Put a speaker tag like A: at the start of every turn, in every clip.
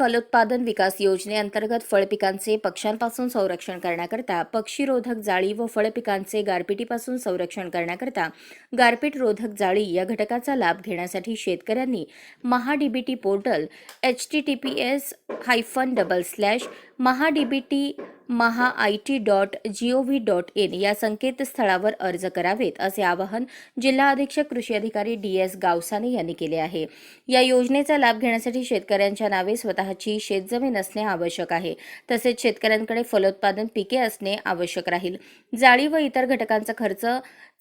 A: फलोत्पादन विकास योजनेअंतर्गत फळपिकांचे पक्ष्यांपासून संरक्षण करण्याकरता पक्षीरोधक जाळी व फळपिकांचे गारपिटीपासून संरक्षण करण्याकरता गारपीटरोधक जाळी या घटकाचा लाभ घेण्यासाठी शेतकऱ्यांनी MahaDBT portal H T T P S hyphen double slash MahaDBT Maha I T dot G O V dot in या संकेतस्थळावर अर्ज करावेत असे आवाहन जिल्हा अधीक्षक कृषी अधिकारी डी एस गावसाने यांनी केले आहे. या योजनेचा लाभ घेण्यासाठी शेतकऱ्यांच्या नावे स्वतःची शेतजमीन असणे आवश्यक आहे तसेच शेतकऱ्यांकडे फलोत्पादन पिके असणे आवश्यक राहील. जाळी व इतर घटकांचा खर्च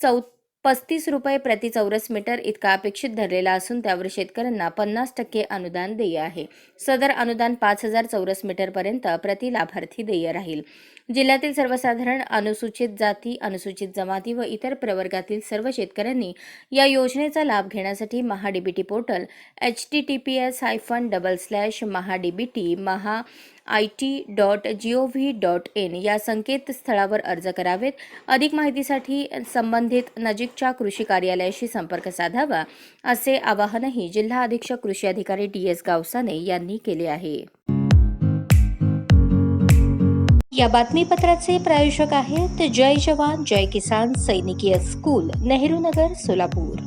A: चौ पस्तीस रुपये प्रति चौरस मीटर इतका अपेक्षित धरलेला असून त्यावर शेतकऱ्यांना पन्नास टक्के अनुदान देय आहे. सदर अनुदान पाच हजार चौरस मीटरपर्यंत प्रति लाभार्थी देय राहील. जिल्ह्यातील सर्वसाधारण अनुसूचित जाती अनुसूचित जमाती व इतर प्रवर्गातील सर्व शेतकऱ्यांनी या योजनेचा लाभ घेण्यासाठी MahaDBT portal H T T P S hyphen double slash MahaDBT Maha I T dot G O V dot in या संकेतस्थळावर अर्ज करावेत. अधिक माहितीसाठी संबंधित नजीकच्या कृषी कार्यालयाशी संपर्क साधावा असे आवाहनही जिल्हा अधीक्षक कृषी अधिकारी डी एस गावसाने यांनी केले आहे. या बातमीपत्राचे प्रायोजक आहेत जय जवान जय किसान सैनिकीय स्कूल नेहरू नगर सोलापूर.